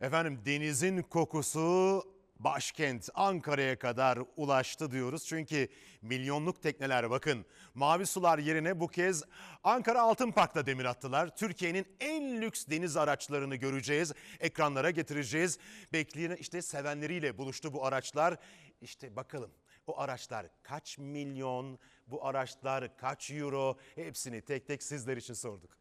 Efendim denizin kokusu başkent Ankara'ya kadar ulaştı diyoruz. Çünkü milyonluk tekneler bakın mavi sular yerine bu kez Ankara Altın Park'ta demir attılar. Türkiye'nin en lüks deniz araçlarını göreceğiz. Ekranlara getireceğiz. Bekleyen işte sevenleriyle buluştu bu araçlar. İşte bakalım o araçlar kaç milyon, bu araçlar kaç euro hepsini tek tek sizler için sorduk.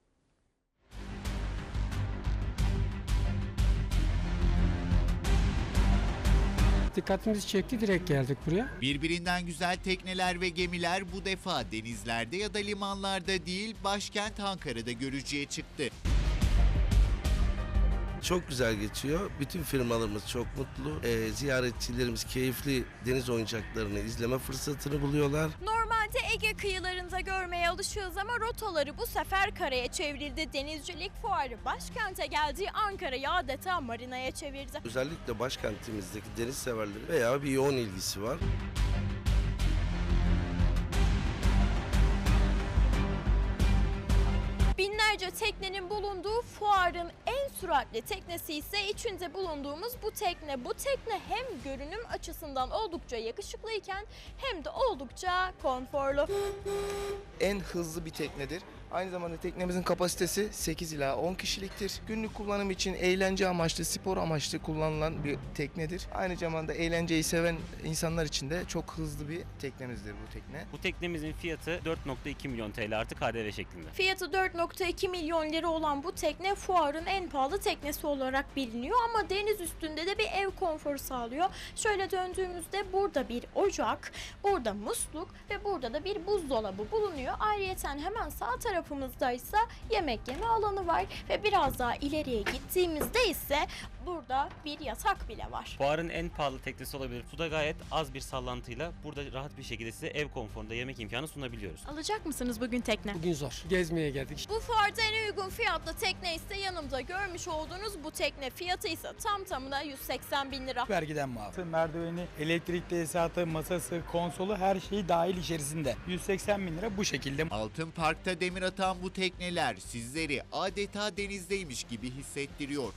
Dikkatimizi çekti direkt geldik buraya. Birbirinden güzel tekneler ve gemiler bu defa denizlerde ya da limanlarda değil başkent Ankara'da görücüye çıktı. Çok güzel geçiyor. Bütün firmalarımız çok mutlu. Ee, ziyaretçilerimiz keyifli deniz oyuncaklarını izleme fırsatını buluyorlar. Normalde Ege kıyılarında görmeye alışığız ama rotaları bu sefer karaya çevrildi. Denizcilik fuarı başkente geldiği Ankara'yı adeta marinaya çevirdi. Özellikle başkentimizdeki deniz severleri veya bir yoğun ilgisi var. Binlerce teknenin bulunduğu fuarın en süratli teknesi ise içinde bulunduğumuz bu tekne. Bu tekne hem görünüm açısından oldukça yakışıklıyken hem de oldukça konforlu. en hızlı bir teknedir. Aynı zamanda teknemizin kapasitesi 8 ila 10 kişiliktir. Günlük kullanım için eğlence amaçlı, spor amaçlı kullanılan bir teknedir. Aynı zamanda eğlenceyi seven insanlar için de çok hızlı bir teknemizdir bu tekne. Bu teknemizin fiyatı 4.2 milyon TL artı KDV şeklinde. Fiyatı 4.2 milyon lira olan bu tekne fuarın en pahalı teknesi olarak biliniyor ama deniz üstünde de bir ev konforu sağlıyor. Şöyle döndüğümüzde burada bir ocak, burada musluk ve burada da bir buzdolabı bulunuyor. Ayrıyeten hemen sağ tarafımızda ise yemek yeme alanı var. Ve biraz daha ileriye gittiğimizde ise burada bir yatak bile var. Fuarın en pahalı teknesi olabilir. Suda gayet az bir sallantıyla burada rahat bir şekilde size ev konforunda yemek imkanı sunabiliyoruz. Alacak mısınız bugün tekne? Bugün zor. Gezmeye geldik. Bu fuarda en uygun fiyatlı tekne ise yanımda görmüş olduğunuz bu tekne fiyatı ise tam tamına 180 bin lira. vergiden muaf. Merdiveni, elektrik tesisatı, masası, konsolu her şeyi dahil içerisinde. 180 bin lira bu şekilde. Altın Park'ta demir atan bu tekneler sizleri adeta denizdeymiş gibi hissettiriyor.